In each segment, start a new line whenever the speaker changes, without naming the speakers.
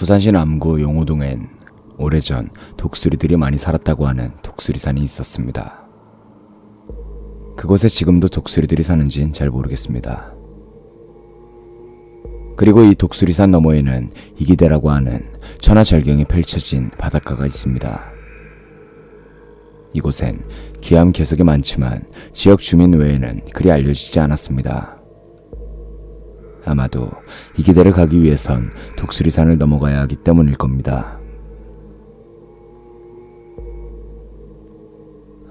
부산시 남구 용호동엔 오래전 독수리들이 많이 살았다고 하는 독수리산이 있었습니다. 그곳에 지금도 독수리들이 사는지는 잘 모르겠습니다. 그리고 이 독수리산 너머에는 이기대라고 하는 천하절경이 펼쳐진 바닷가가 있습니다. 이곳엔 기암 개석이 많지만 지역 주민 외에는 그리 알려지지 않았습니다. 아마도 이 기대를 가기 위해선 독수리산을 넘어가야 하기 때문일 겁니다.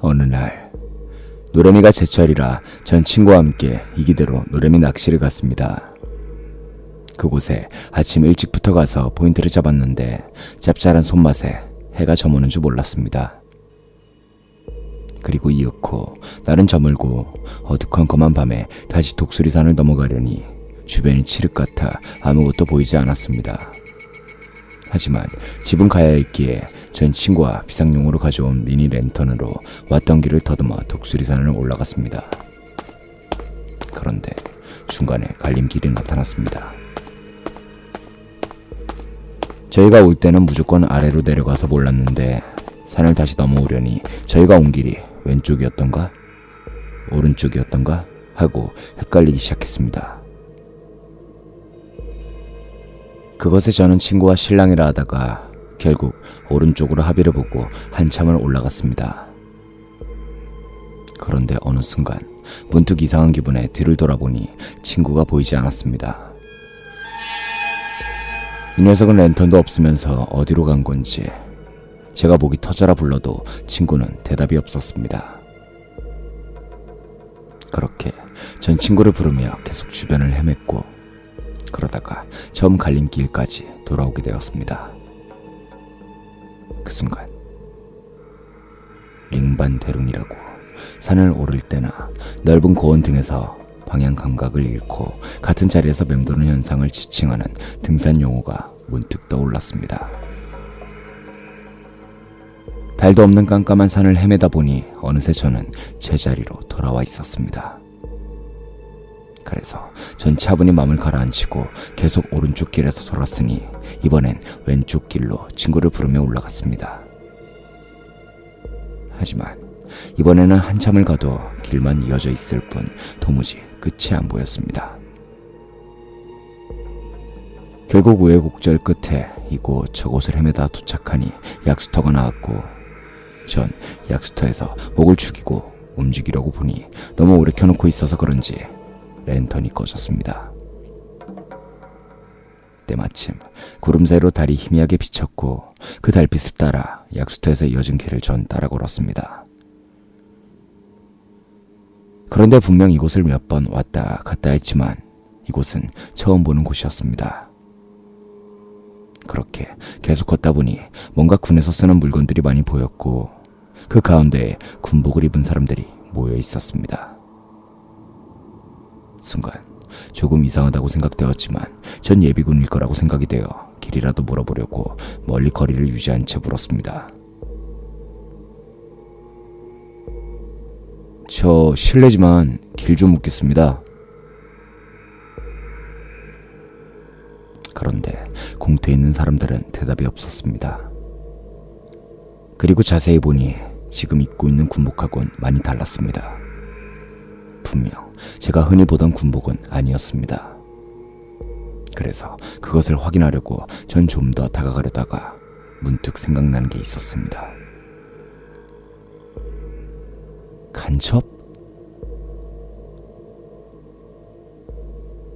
어느 날 노래미가 제철이라 전 친구와 함께 이 기대로 노래미 낚시를 갔습니다. 그곳에 아침 일찍부터 가서 포인트를 잡았는데 짭짤한 손맛에 해가 저무는 줄 몰랐습니다. 그리고 이윽고 날은 저물고 어두컴컴한 밤에 다시 독수리산을 넘어가려니 주변이 칠흑 같아 아무것도 보이지 않았습니다. 하지만 집은 가야 했기에 전 친구와 비상용으로 가져온 미니 랜턴으로 왔던 길을 더듬어 독수리산을 올라갔습니다. 그런데 중간에 갈림길이 나타났습니다. 저희가 올 때는 무조건 아래로 내려가서 몰랐는데 산을 다시 넘어오려니 저희가 온 길이 왼쪽이었던가 오른쪽이었던가 하고 헷갈리기 시작했습니다. 그것에 저는 친구와 실랑이라 하다가 결국 오른쪽으로 합의를 보고 한참을 올라갔습니다. 그런데 어느 순간 문득 이상한 기분에 뒤를 돌아보니 친구가 보이지 않았습니다. 이 녀석은 랜턴도 없으면서 어디로 간 건지 제가 목이 터져라 불러도 친구는 대답이 없었습니다. 그렇게 전 친구를 부르며 계속 주변을 헤맸고 그러다가 처음 갈림길까지 돌아오게 되었습니다. 그 순간 링반대룽이라고 산을 오를 때나 넓은 고원 등에서 방향 감각을 잃고 같은 자리에서 맴도는 현상을 지칭하는 등산 용어가 문득 떠올랐습니다. 달도 없는 깜깜한 산을 헤매다 보니 어느새 저는 제자리로 돌아와 있었습니다. 그래서 전 차분히 마음을 가라앉히고 계속 오른쪽 길에서 돌았으니 이번엔 왼쪽 길로 친구를 부르며 올라갔습니다. 하지만 이번에는 한참을 가도 길만 이어져 있을 뿐 도무지 끝이 안 보였습니다. 결국 우여곡절 끝에 이곳 저곳을 헤매다 도착하니 약수터가 나왔고 전 약수터에서 목을 죽이고 움직이려고 보니 너무 오래 켜놓고 있어서 그런지 랜턴이 꺼졌습니다. 때마침 구름 사이로 달이 희미하게 비쳤고 그 달빛을 따라 약수터에서 이어진 길을 전 따라 걸었습니다. 그런데 분명 이곳을 몇 번 왔다 갔다 했지만 이곳은 처음 보는 곳이었습니다. 그렇게 계속 걷다 보니 뭔가 군에서 쓰는 물건들이 많이 보였고 그 가운데에 군복을 입은 사람들이 모여 있었습니다. 순간 조금 이상하다고 생각되었지만 전 예비군일 거라고 생각이 되어 길이라도 물어보려고 멀리 거리를 유지한 채 물었습니다. 저 실례지만 길 좀 묻겠습니다. 그런데 공터에 있는 사람들은 대답이 없었습니다. 그리고 자세히 보니 지금 입고 있는 군복하고는 많이 달랐습니다. 분명 제가 흔히 보던 군복은 아니었습니다. 그래서 그것을 확인하려고 전 좀 더 다가가려다가 문득 생각나는 게 있었습니다. 간첩?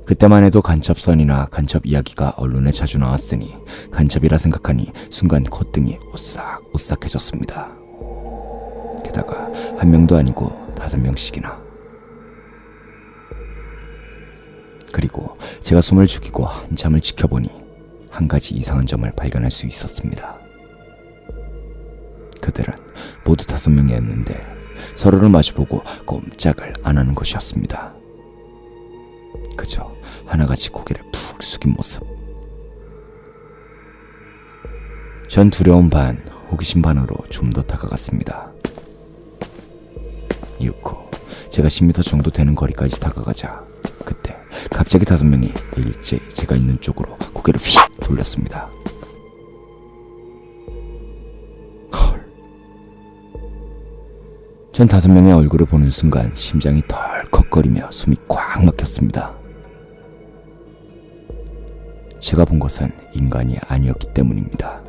그때만 해도 간첩선이나 간첩 이야기가 언론에 자주 나왔으니 간첩이라 생각하니 순간 콧등이 오싹 오싹해졌습니다. 게다가 한 명도 아니고 다섯 명씩이나. 그리고 제가 숨을 죽이고 한참을 지켜보니 한 가지 이상한 점을 발견할 수 있었습니다. 그들은 모두 다섯 명이었는데 서로를 마주보고 꼼짝을 안 하는 것이었습니다. 그저 하나같이 고개를 푹 숙인 모습. 전 두려움 반, 호기심 반으로 좀 더 다가갔습니다. 이윽고 제가 10m 정도 되는 거리까지 다가가자 갑자기 다섯 명이 일제 제가 있는 쪽으로 고개를 휙 돌렸습니다. 헐. 전 다섯 명의 얼굴을 보는 순간 심장이 덜컥거리며 숨이 꽉 막혔습니다. 제가 본 것은 인간이 아니었기 때문입니다.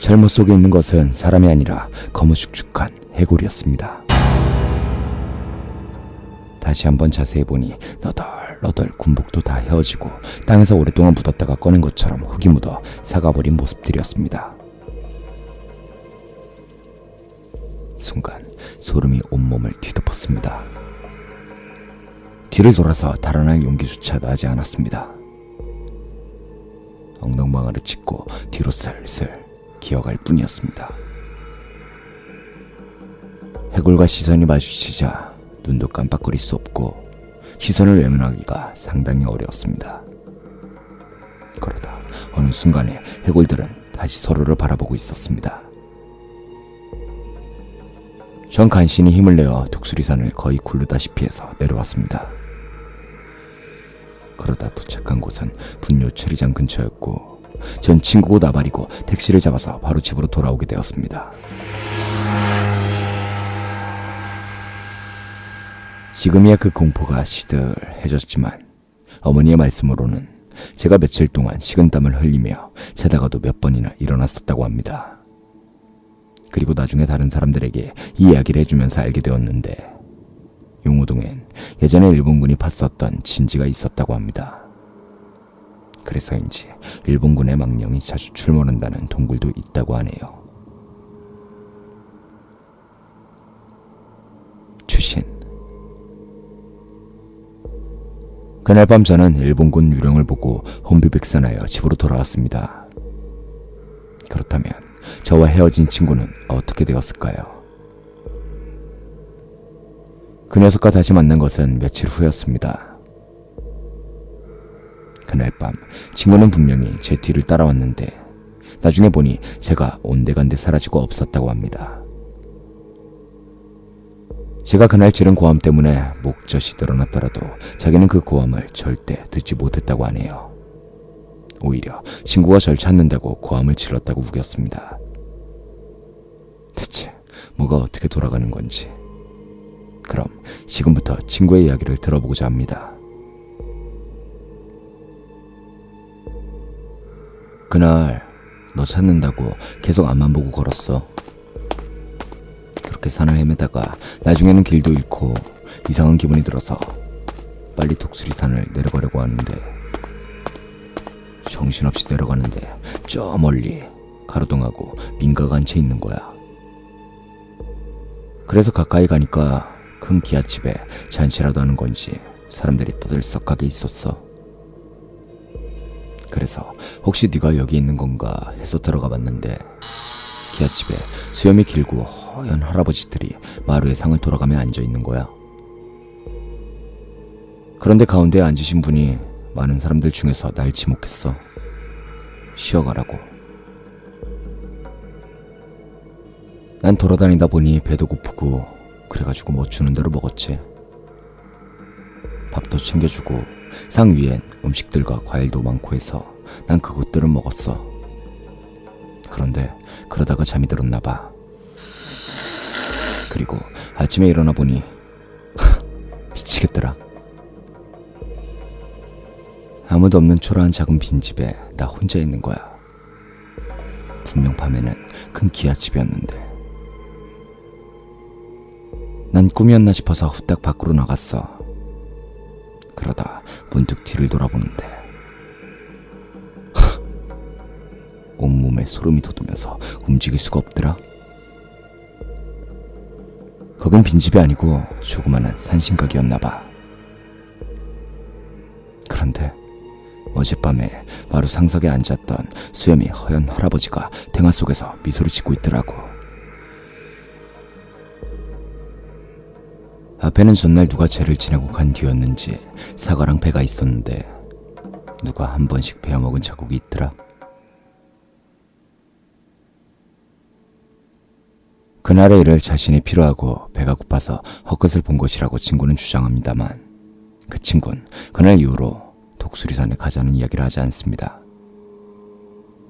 잘못 속에 있는 것은 사람이 아니라 거무죽죽한 해골이었습니다. 다시 한번 자세히 보니 너덜너덜 군복도 다 헤어지고 땅에서 오랫동안 묻었다가 꺼낸 것처럼 흙이 묻어 사가버린 모습들이었습니다. 순간 소름이 온몸을 뒤덮었습니다. 뒤를 돌아서 달아날 용기조차 나지 않았습니다. 엉덩방아를 짚고 뒤로 슬슬 기어갈 뿐이었습니다. 해골과 시선이 마주치자 눈도 깜빡거릴 수 없고 시선을 외면하기가 상당히 어려웠습니다. 그러다 어느 순간에 해골들은 다시 서로를 바라보고 있었습니다. 전 간신히 힘을 내어 독수리산을 거의 굴르다시피 해서 내려왔습니다. 그러다 도착한 곳은 분뇨 처리장 근처였고 전 친구고 나발이고 택시를 잡아서 바로 집으로 돌아오게 되었습니다. 지금이야 그 공포가 시들해졌지만 어머니의 말씀으로는 제가 며칠 동안 식은땀을 흘리며 자다가도 몇 번이나 일어났었다고 합니다. 그리고 나중에 다른 사람들에게 이 이야기를 해주면서 알게 되었는데 용호동엔 예전에 일본군이 팠었던 진지가 있었다고 합니다. 그래서인지 일본군의 망령이 자주 출몰한다는 동굴도 있다고 하네요. 그날 밤 저는 일본군 유령을 보고 혼비백산하여 집으로 돌아왔습니다. 그렇다면 저와 헤어진 친구는 어떻게 되었을까요? 그 녀석과 다시 만난 것은 며칠 후였습니다. 그날 밤 친구는 분명히 제 뒤를 따라왔는데 나중에 보니 제가 온데간데 사라지고 없었다고 합니다. 제가 그날 지른 고함 때문에 목젖이 늘어났더라도 자기는 그 고함을 절대 듣지 못했다고 하네요. 오히려 친구가 절 찾는다고 고함을 질렀다고 우겼습니다. 대체 뭐가 어떻게 돌아가는 건지. 그럼 지금부터 친구의 이야기를 들어보고자 합니다. 그날 너 찾는다고 계속 앞만 보고 걸었어. 그렇게 산을 헤매다가 나중에는 길도 잃고 이상한 기분이 들어서 빨리 독수리 산을 내려가려고 하는데 정신없이 내려가는데 저 멀리 가로등하고 민가가 한 채 있는 거야. 그래서 가까이 가니까 큰 기아집에 잔치라도 하는 건지 사람들이 떠들썩하게 있었어. 그래서 혹시 네가 여기 있는 건가 해서 들어가 봤는데 기아집에 수염이 길고 허연 할아버지들이 마루에 상을 돌아가며 앉아 있는 거야. 그런데 가운데 앉으신 분이 많은 사람들 중에서 날 지목했어. 쉬어가라고. 난 돌아다니다 보니 배도 고프고 그래가지고 뭐 주는 대로 먹었지. 밥도 챙겨주고 상 위엔 음식들과 과일도 많고 해서 난 그것들을 먹었어. 그런데 그러다가 잠이 들었나 봐. 그리고 아침에 일어나 보니 미치겠더라. 아무도 없는 초라한 작은 빈집에 나 혼자 있는 거야. 분명 밤에는 큰 기아집이었는데 난 꿈이었나 싶어서 후딱 밖으로 나갔어. 그러다 문득 뒤를 돌아보는데 온몸에 소름이 돋으면서 움직일 수가 없더라. 거긴 빈집이 아니고 조그마한 산신각이었나 봐. 그런데 어젯밤에 마루 상석에 앉았던 수염이 허연 할아버지가 대화 속에서 미소를 짓고 있더라고. 앞에는 전날 누가 죄를 지내고 간 뒤였는지 사과랑 배가 있었는데 누가 한 번씩 베어먹은 자국이 있더라. 그날의 일을 자신이 필요하고 배가 고파서 헛것을 본 것이라고 친구는 주장합니다만 그 친구는 그날 이후로 독수리산에 가자는 이야기를 하지 않습니다.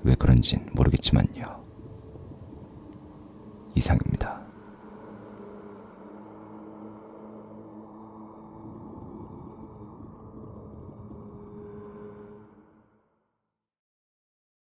왜 그런진 모르겠지만요. 이상입니다.